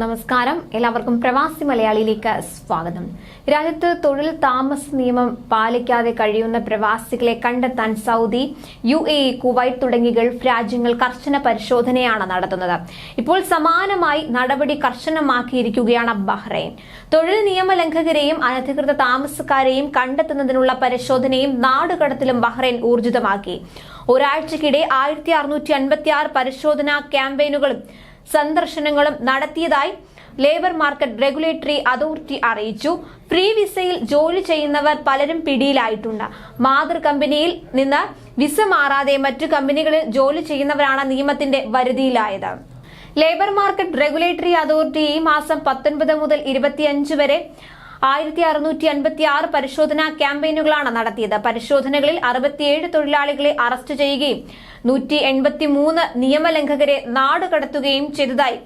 നമസ്കാരം. എല്ലാവർക്കും പ്രവാസി മലയാളിയിലേക്ക് സ്വാഗതം. രാജ്യത്ത് തൊഴിൽ താമസ നിയമം പാലിക്കാതെ കഴിയുന്ന പ്രവാസികളെ കണ്ടെത്താൻ സൗദി യു എ കുവൈറ്റ് തുടങ്ങിയ ഗൾഫ് രാജ്യങ്ങൾ കർശന പരിശോധനയാണ് നടത്തുന്നത്. ഇപ്പോൾ സമാനമായി നടപടി കർശനമാക്കിയിരിക്കുകയാണ് ബഹ്റൈൻ. തൊഴിൽ നിയമലംഘകരെയും അനധികൃത താമസക്കാരെയും കണ്ടെത്തുന്നതിനുള്ള പരിശോധനയും നാടുകടത്തിലും ബഹ്റൈൻ ഊർജിതമാക്കി. ഒരാഴ്ചക്കിടെ ആയിരത്തി അറുന്നൂറ്റി അൻപത്തി ആറ് പരിശോധനാ ക്യാമ്പയിനുകളും സന്ദർശനങ്ങളും നടത്തിയതായി ലേബർ മാർക്കറ്റ് റെഗുലേറ്ററി അതോറിറ്റി അറിയിച്ചു. ഫ്രീ വിസയിൽ ജോലി ചെയ്യുന്നവർ പലരും പിടിയിലായിട്ടുണ്ട്. മാതൃ കമ്പനിയിൽ നിന്ന് വിസ മാറാതെ മറ്റു കമ്പനികളിൽ ജോലി ചെയ്യുന്നവരാണ് നിയമത്തിന്റെ വരുതിയിലായത്. ലേബർ മാർക്കറ്റ് റെഗുലേറ്ററി അതോറിറ്റി ഈ മാസം പത്തൊൻപത് മുതൽ ഇരുപത്തിയഞ്ച് വരെ ആയിരത്തി അറുന്നൂറ്റി അൻപത്തി ആറ് പരിശോധനാ ക്യാമ്പയിനുകളാണ് നടത്തിയത്. പരിശോധനകളിൽ അറുപത്തിയേഴ് തൊഴിലാളികളെ അറസ്റ്റ് ചെയ്യുകയും നൂറ്റി എൺപത്തി മൂന്ന് നിയമലംഘകരെ നാടുകടത്തുകയും ചെയ്തതായി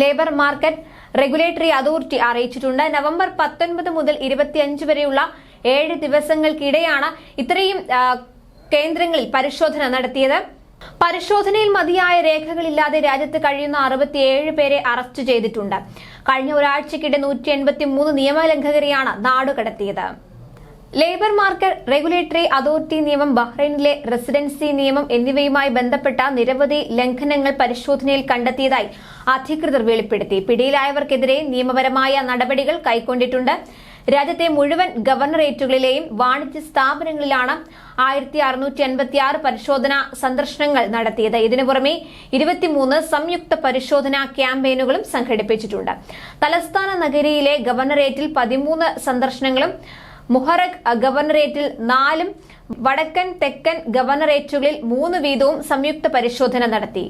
ലേബർ മാർക്കറ്റ് റെഗുലേറ്ററി അതോറിറ്റി അറിയിച്ചിട്ടുണ്ട്. നവംബർ പത്തൊൻപത് മുതൽ ഇരുപത്തിയഞ്ച് വരെയുള്ള ഏഴ് ദിവസങ്ങൾക്കിടെയാണ് ഇത്രയും കേന്ദ്രങ്ങളിൽ പരിശോധന നടത്തിയത്. പരിശോധനയിൽ മതിയായ രേഖകളില്ലാതെ രാജ്യത്ത് കഴിയുന്ന അറുപത്തിയേഴ് പേരെ അറസ്റ്റ് ചെയ്തിട്ടുണ്ട്. കഴിഞ്ഞ ഒരാഴ്ചക്കിടെ നൂറ്റി എൺപത്തി മൂന്ന് നിയമലംഘകരെയാണ് നാടുകടത്തിയത് ലേബർ മാർക്കറ്റ് റെഗുലേറ്ററി അതോറിറ്റി നിയമം ബഹ്റൈനിലെ റെസിഡൻസി നിയമം എന്നിവയുമായി ബന്ധപ്പെട്ട നിരവധി ലംഘനങ്ങൾ പരിശോധനയിൽ കണ്ടെത്തിയതായി അധികൃതർ വെളിപ്പെടുത്തി. പിടിയിലായവർക്കെതിരെ നിയമപരമായ നടപടികൾ കൈക്കൊണ്ടിട്ടുണ്ട്. രാജ്യത്തെ മുഴുവൻ ഗവർണറേറ്റുകളിലെയും വാണിജ്യ സ്ഥാപനങ്ങളിലാണ് ആയിരത്തി അറുന്നൂറ്റി എൺപത്തിയാറ് പരിശോധനാ സന്ദർശനങ്ങൾ നടത്തിയത്. ഇതിനു പുറമെ ഇരുപത്തിമൂന്ന് സംയുക്ത പരിശോധനാ ക്യാമ്പയിനുകളും സംഘടിപ്പിച്ചിട്ടുണ്ട്. തലസ്ഥാന നഗരിയിലെ ഗവർണറേറ്റിൽ പതിമൂന്ന് സന്ദർശനങ്ങളും മുഹറക് ഗവർണറേറ്റിൽ നാലും വടക്കൻ തെക്കൻ ഗവർണറേറ്റുകളിൽ മൂന്ന് വീതവും സംയുക്ത പരിശോധന നടത്തി.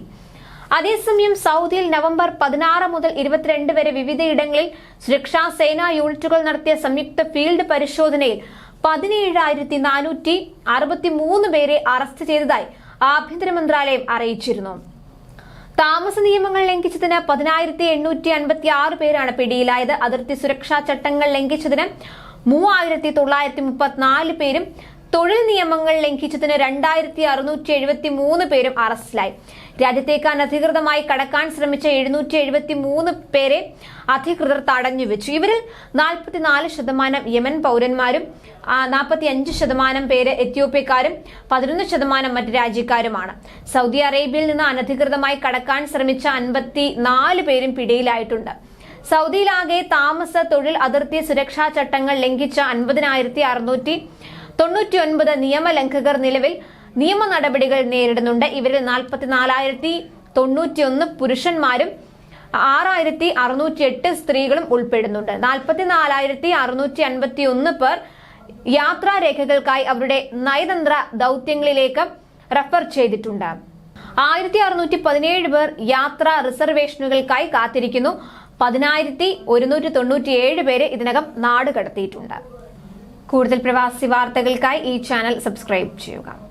അതേസമയം സൗദിയിൽ നവംബർ പതിനാറ് മുതൽ ഇരുപത്തിരണ്ട് വരെ വിവിധയിടങ്ങളിൽ സുരക്ഷാ സേനാ യൂണിറ്റുകൾ നടത്തിയ സംയുക്ത ഫീൽഡ് പരിശോധനയിൽ പതിനേഴായിരത്തി നാനൂറ്റി അറുപത്തി മൂന്ന് പേരെ അറസ്റ്റ് ചെയ്തതായി ആഭ്യന്തര മന്ത്രാലയം അറിയിച്ചിരുന്നു. താമസ നിയമങ്ങൾ ലംഘിച്ചതിന് പതിനായിരത്തി എണ്ണൂറ്റി അൻപത്തി ആറ് പേരാണ് പിടിയിലായത്. അതിർത്തി സുരക്ഷാ ചട്ടങ്ങൾ ലംഘിച്ചതിന് മൂവായിരത്തി തൊള്ളായിരത്തി മുപ്പത്തിനാല് പേരും തൊഴിൽ നിയമങ്ങൾ ലംഘിച്ചതിന് രണ്ടായിരത്തി അറുന്നൂറ്റി എഴുപത്തി മൂന്ന് പേരും അറസ്റ്റിലായി. രാജ്യത്തേക്ക് അനധികൃതമായി കടക്കാൻ ശ്രമിച്ച എഴുന്നൂറ്റി എഴുപത്തി മൂന്ന് പേരെ അധികൃതർ തടഞ്ഞുവെച്ചു. ഇവരിൽ നാൽപ്പത്തിനാല് ശതമാനം യമൻ പൗരന്മാരും നാൽപ്പത്തി അഞ്ച് ശതമാനം പേര് എത്യോപ്യക്കാരും പതിനൊന്ന് ശതമാനം മറ്റ് രാജ്യക്കാരുമാണ്. സൗദി അറേബ്യയിൽ നിന്ന് അനധികൃതമായി കടക്കാൻ ശ്രമിച്ച അൻപത്തി നാല് പേരും പിടിയിലായിട്ടുണ്ട്. സൗദിയിലാകെ താമസ തൊഴിൽ അതിർത്തി സുരക്ഷാ ചട്ടങ്ങൾ ലംഘിച്ച അൻപതിനായിരത്തി അറുന്നൂറ്റി തൊണ്ണൂറ്റി ഒൻപത് നിയമലംഘകർ നിലവിൽ നിയമ നടപടികൾ നേരിടുന്നുണ്ട്. ഇവരിൽ നാൽപ്പത്തിനാലായിരത്തി തൊണ്ണൂറ്റിയൊന്ന് പുരുഷന്മാരും ആറായിരത്തി അറുന്നൂറ്റി എട്ട് സ്ത്രീകളും ഉൾപ്പെടുന്നുണ്ട്. നാൽപ്പത്തിനാലായിരത്തി അറുന്നൂറ്റി അൻപത്തി ഒന്ന് പേർ യാത്രാരേഖകൾക്കായി അവരുടെ നയതന്ത്ര ദൗത്യങ്ങളിലേക്ക് റഫർ ചെയ്തിട്ടുണ്ട്. ആയിരത്തി അറുന്നൂറ്റി പതിനേഴ് പേർ യാത്രാ റിസർവേഷനുകൾക്കായി കാത്തിരിക്കുന്നു. പതിനായിരത്തി ഒരുന്നൂറ്റി തൊണ്ണൂറ്റിയേഴ് പേര് ഇതിനകം നാട് കടത്തിയിട്ടുണ്ട്. കൂടുതൽ പ്രവാസി വാർത്തകൾക്കായി ഈ ചാനൽ സബ്സ്ക്രൈബ് ചെയ്യുക.